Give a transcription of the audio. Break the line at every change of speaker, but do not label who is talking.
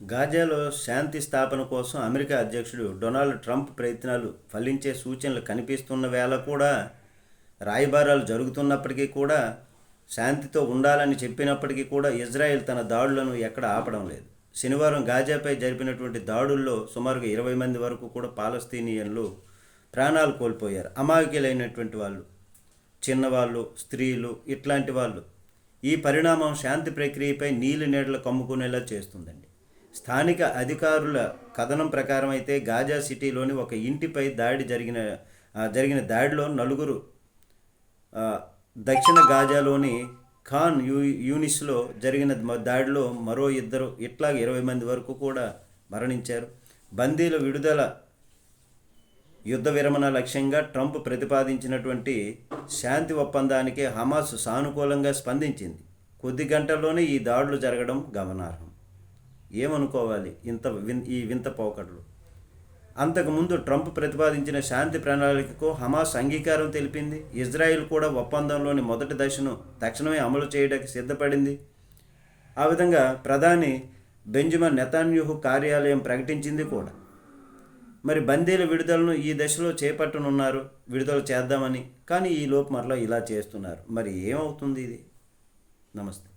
గాజాలో శాంతి స్థాపన కోసం అమెరికా అధ్యక్షుడు డొనాల్డ్ ట్రంప్ ప్రయత్నాలు ఫలించే సూచనలు కనిపిస్తున్న వేళ కూడా రాయబారాలు జరుగుతున్నప్పటికీ కూడా శాంతితో ఉండాలని చెప్పినప్పటికీ కూడా ఇజ్రాయెల్ తన దాడులను ఎక్కడ ఆపడం లేదు. శనివారం గాజాపై జరిపినటువంటి దాడుల్లో సుమారుగా ఇరవై మంది వరకు కూడా పాలస్తీనియన్లు ప్రాణాలు కోల్పోయారు. అమాయకులైనటువంటి వాళ్ళు చిన్నవాళ్ళు స్త్రీలు ఇట్లాంటి వాళ్ళు ఈ పరిణామం శాంతి ప్రక్రియపై నీలి నీడలు కమ్ముకునేలా చేస్తుందండి. స్థానిక అధికారుల కథనం ప్రకారం అయితే గాజా సిటీలోని ఒక ఇంటిపై దాడి జరిగిన జరిగిన దాడిలో నలుగురు దక్షిణ గాజాలోని ఖాన్ యూ యూనిస్లో జరిగిన దాడిలో మరో ఇద్దరు ఇట్లా ఇరవై మంది వరకు కూడా మరణించారు. బందీల విడుదల యుద్ధ విరమణ లక్ష్యంగా ట్రంప్ ప్రతిపాదించినటువంటి శాంతి ఒప్పందానికి హమాస్ సానుకూలంగా స్పందించింది. కొద్ది గంటల్లోనే ఈ దాడులు జరగడం గమనార్హం. ఏమనుకోవాలి? ఇంత విన్ ఈ వింత పోకడలు. అంతకుముందు ట్రంప్ ప్రతిపాదించిన శాంతి ప్రణాళికకు హమాస్ అంగీకారం తెలిపింది. ఇజ్రాయిల్ కూడా ఒప్పందంలోని మొదటి దశను తక్షణమే అమలు చేయడానికి సిద్ధపడింది. ఆ విధంగా ప్రధాని బెంజమిన్ నెతాన్యూహు కార్యాలయం ప్రకటించింది కూడా. మరి బందీల విడుదలను ఈ దశలో చేపట్టనున్నారు. విడుదల చేద్దామని. కానీ ఈ లోపు మరలా ఇలా చేస్తున్నారు. మరి ఏమవుతుంది ఇది? నమస్తే.